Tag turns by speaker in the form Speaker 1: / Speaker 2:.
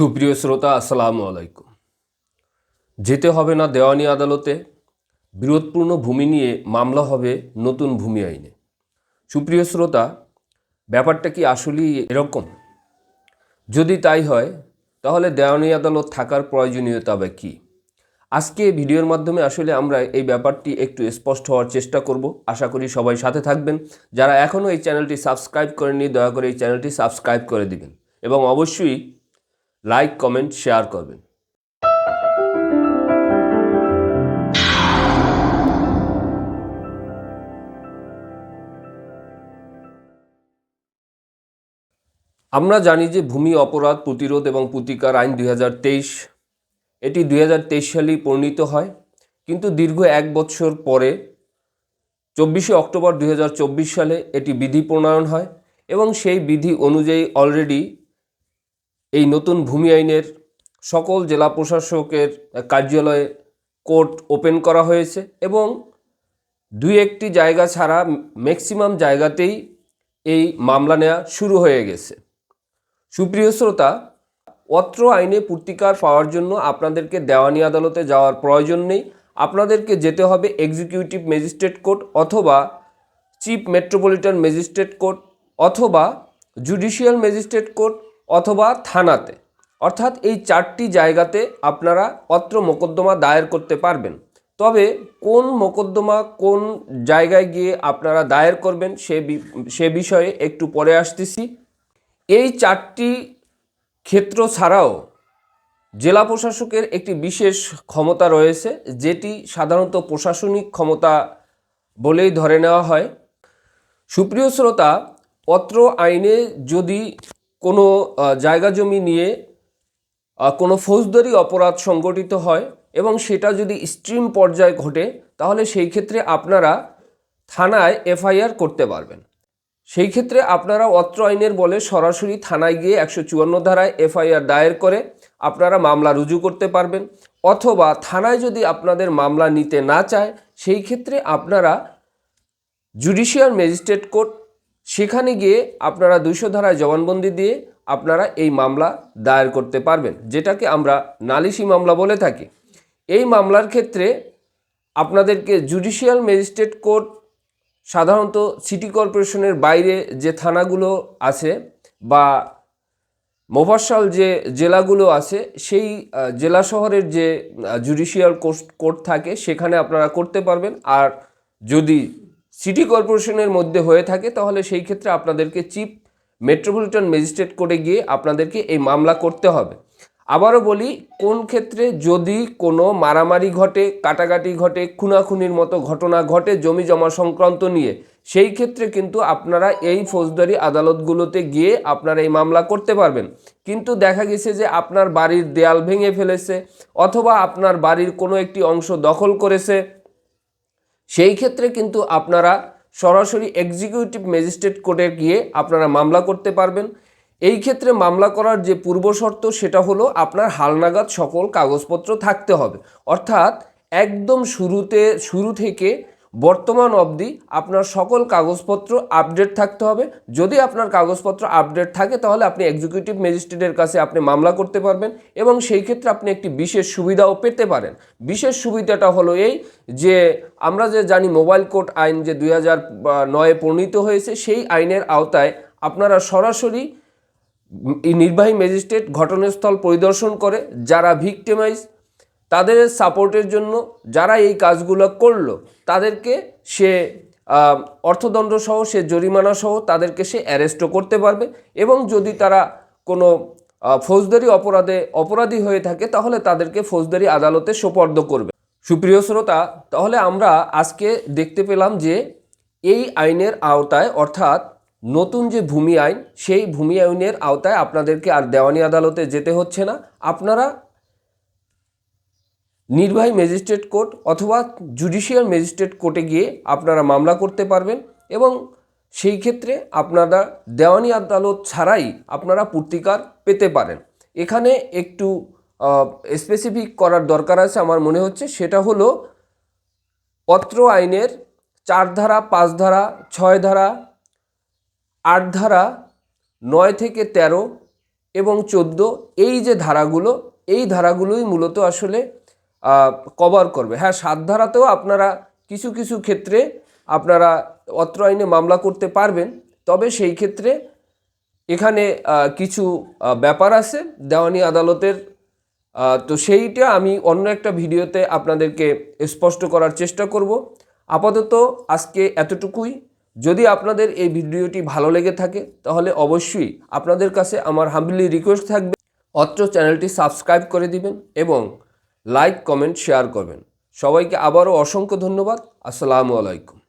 Speaker 1: সুপ্রিয় শ্রোতা, আসসালামু আলাইকুম। যেতে হবে না দেওয়ানি আদালতে, বিরোধপূর্ণ ভূমি নিয়ে মামলা হবে নতুন ভূমি আইনে। সুপ্রিয় শ্রোতা, ব্যাপারটা কি আসলেই এরকম? যদি তাই হয়, তাহলে দেওয়ানি আদালত থাকার প্রয়োজনীয়তা বা কী? আজকে ভিডিওর মাধ্যমে আসলে আমরা এই ব্যাপারটি একটু স্পষ্ট হওয়ার চেষ্টা করব। আশা করি সবাই সাথে থাকবেন। যারা এখনও এই চ্যানেলটি সাবস্ক্রাইব করেননি, দয়া করে এই চ্যানেলটি সাবস্ক্রাইব করে দিবেন। এবং অবশ্যই লাইক কমেন্ট শেয়ার করবেন। আমরা জানি যে ভূমি অপরাধ প্রতিরোধ এবং প্রতিকার আইন দুই হাজার তেইশ, এটি দুই হাজার তেইশ সালেই পরিণত হয়। কিন্তু দীর্ঘ এক বছর পরে, চব্বিশে অক্টোবর দুই হাজার চব্বিশ সালে এটি বিধি প্রণয়ন হয় এবং সেই বিধি অনুযায়ী অলরেডি এই নতুন ভূমি আইনের সকল জেলা প্রশাসকের কার্যালয়ে কোর্ট ওপেন করা হয়েছে এবং দুই একটি জায়গা ছাড়া ম্যাক্সিমাম জায়গাতেই এই মামলা নেওয়া শুরু হয়ে গেছে। সুপ্রিয় শ্রোতা, অত্র আইনে পূর্তিকার পাওয়ার জন্য আপনাদেরকে দেওয়ানি আদালতে যাওয়ার প্রয়োজন নেই। আপনাদেরকে যেতে হবে এক্সিকিউটিভ ম্যাজিস্ট্রেট কোর্ট অথবা চিফ মেট্রোপলিটন ম্যাজিস্ট্রেট কোর্ট অথবা জুডিশিয়াল ম্যাজিস্ট্রেট কোর্ট অথবা থানাতে। অর্থাৎ এই চারটি জায়গাতে আপনারা অত্র মোকদ্দমা দায়ের করতে পারবেন। তবে কোন মোকদ্দমা কোন জায়গায় গিয়ে আপনারা দায়ের করবেন সে সে বিষয়ে একটু পরে আসতেছি। এই চারটি ক্ষেত্র ছাড়াও জেলা প্রশাসকের একটি বিশেষ ক্ষমতা রয়েছে, যেটি সাধারণত প্রশাসনিক ক্ষমতা বলেই ধরে নেওয়া হয়। সুপ্রিয় শ্রোতা পত্র আইনে যদি কোনো জায়গা জমি নিয়ে কোনো ফৌজদারি অপরাধ সংগঠিত হয় এবং সেটা যদি স্ট্রিম পর্যায়ে ঘটে, তাহলে সেই ক্ষেত্রে আপনারা থানায় এফআইআর করতে পারবেন। সেই ক্ষেত্রে আপনারা অত্র আইনের বলে সরাসরি থানায় গিয়ে একশো চুয়ান্ন ধারায় এফআইআর দায়ের করে আপনারা মামলা রুজু করতে পারবেন। অথবা থানায় যদি আপনাদের মামলা নিতে না চায়, সেই ক্ষেত্রে আপনারা জুডিশিয়াল ম্যাজিস্ট্রেট কোর্ট সেখানে গিয়ে আপনারা দুইশো ধারায় জবানবন্দি দিয়ে আপনারা এই মামলা দায়ের করতে পারবেন, যেটাকে আমরা নালিশি মামলা বলে থাকি। এই মামলার ক্ষেত্রে আপনাদেরকে জুডিশিয়াল ম্যাজিস্ট্রেট কোর্ট, সাধারণত সিটি কর্পোরেশনের বাইরে যে থানাগুলো আছে বা মফস্বল যে জেলাগুলো আছে, সেই জেলা শহরের যে জুডিশিয়াল কোর্ট থাকে, সেখানে আপনারা করতে পারবেন। আর যদি সিটি কর্পোরেশনের মধ্যে হয়ে থাকে, তাহলে সেই ক্ষেত্রে আপনাদেরকে চিফ মেট্রোপলিটন ম্যাজিস্ট্রেট কোর্টে গিয়ে আপনাদেরকে এই মামলা করতে হবে। আবারও বলি, কোন ক্ষেত্রে যদি কোনো মারামারি ঘটে, কাটাকাটি ঘটে, খুনাখুনির মতো ঘটনা ঘটে, জমি জমা সংক্রান্ত নিয়ে, সেই ক্ষেত্রে কিন্তু আপনারা এই ফৌজদারি আদালতগুলোতে গিয়ে আপনারা এই মামলা করতে পারবেন। কিন্তু দেখা গেছে যে আপনার বাড়ির দেয়াল ভেঙে ফেলেছে, অথবা আপনার বাড়ির কোনো একটি অংশ দখল করেছে সেই ক্ষেত্রে কিন্তু আপনারা সরাসরি এক্সিকিউটিভ ম্যাজিস্ট্রেট কোর্টে গিয়ে আপনারা মামলা করতে পারবেন। এই ক্ষেত্রে মামলা করার যে পূর্ব শর্ত, সেটা হলো আপনার হালনাগাদ সকল কাগজপত্র থাকতে হবে। অর্থাৎ একদম শুরুতে, শুরু থেকে বর্তমান অবধি আপনার সকল কাগজপত্র আপডেট থাকতে হবে। যদি আপনার কাগজপত্র আপডেট থাকে, তাহলে আপনি এক্সিকিউটিভ ম্যাজিস্ট্রেটের কাছে আপনি মামলা করতে পারবেন এবং সেই ক্ষেত্রে আপনি একটি বিশেষ সুবিধাও পেতে পারেন। বিশেষ সুবিধাটা হলো এই যে, আমরা যে জানি মোবাইল কোর্ট আইন যে দুই হাজার নয়ে প্রণীত হয়েছে, সেই আইনের আওতায় আপনারা সরাসরি নির্বাহী ম্যাজিস্ট্রেট ঘটনাস্থল পরিদর্শন করে, যারা ভিকটিমাইজ তাদের সাপোর্টের জন্য যারা এই কাজগুলো করল, তাদেরকে সে অর্থদণ্ড সহ, সে জরিমানা সহ তাদেরকে সে অ্যারেস্টও করতে পারবে এবং যদি তারা কোনো ফৌজদারি অপরাধে অপরাধী হয়ে থাকে, তাহলে তাদেরকে ফৌজদারি আদালতে সোপর্দ করবে। সুপ্রিয় শ্রোতা, তাহলে আমরা আজকে দেখতে পেলাম যে এই আইনের আওতায়, অর্থাৎ নতুন যে ভূমি আইন, সেই ভূমি আইনের আওতায় আপনাদেরকে আর দেওয়ানি আদালতে যেতে হচ্ছে না। আপনারা নির্বাহী ম্যাজিস্ট্রেট কোর্ট অথবা জুডিশিয়াল ম্যাজিস্ট্রেট কোর্টে গিয়ে আপনারা মামলা করতে পারবেন এবং সেই ক্ষেত্রে আপনারা দেওয়ানি আদালত ছাড়াই আপনারা পূর্তিকার পেতে পারেন। এখানে একটু স্পেসিফিক করার দরকার আছে আমার মনে হচ্ছে, সেটা হলো অত্র আইনের চার ধারা, পাঁচ ধারা, ছয় ধারা, আট ধারা, নয় থেকে তেরো এবং চোদ্দ, এই যে ধারাগুলো, এই ধারাগুলোই মূলত আসলে কভার করবে। হ্যাঁ সাত ধারাতেও আপনারা কিছু কিছু ক্ষেত্রে আপনারা অত্র আইনে মামলা করতে পারবেন। তবে সেই ক্ষেত্রে এখানে কিছু ব্যাপার আছে দেওয়ানি আদালতের তো সেইটা আমি অন্য একটা ভিডিওতে আপনাদেরকে স্পষ্ট করার চেষ্টা করব। আপাতত আজকে এতটুকুই। যদি আপনাদের এই ভিডিওটি ভালো লেগে থাকে, তাহলে অবশ্যই আপনাদের কাছে আমার হাম্বলি রিকোয়েস্ট থাকবে। অত্র চ্যানেলটি সাবস্ক্রাইব করে দিবেন এবং লাইক কমেন্ট শেয়ার করবেন। সবাইকে আবারও অসংখ্য ধন্যবাদ। আসসালামু আলাইকুম।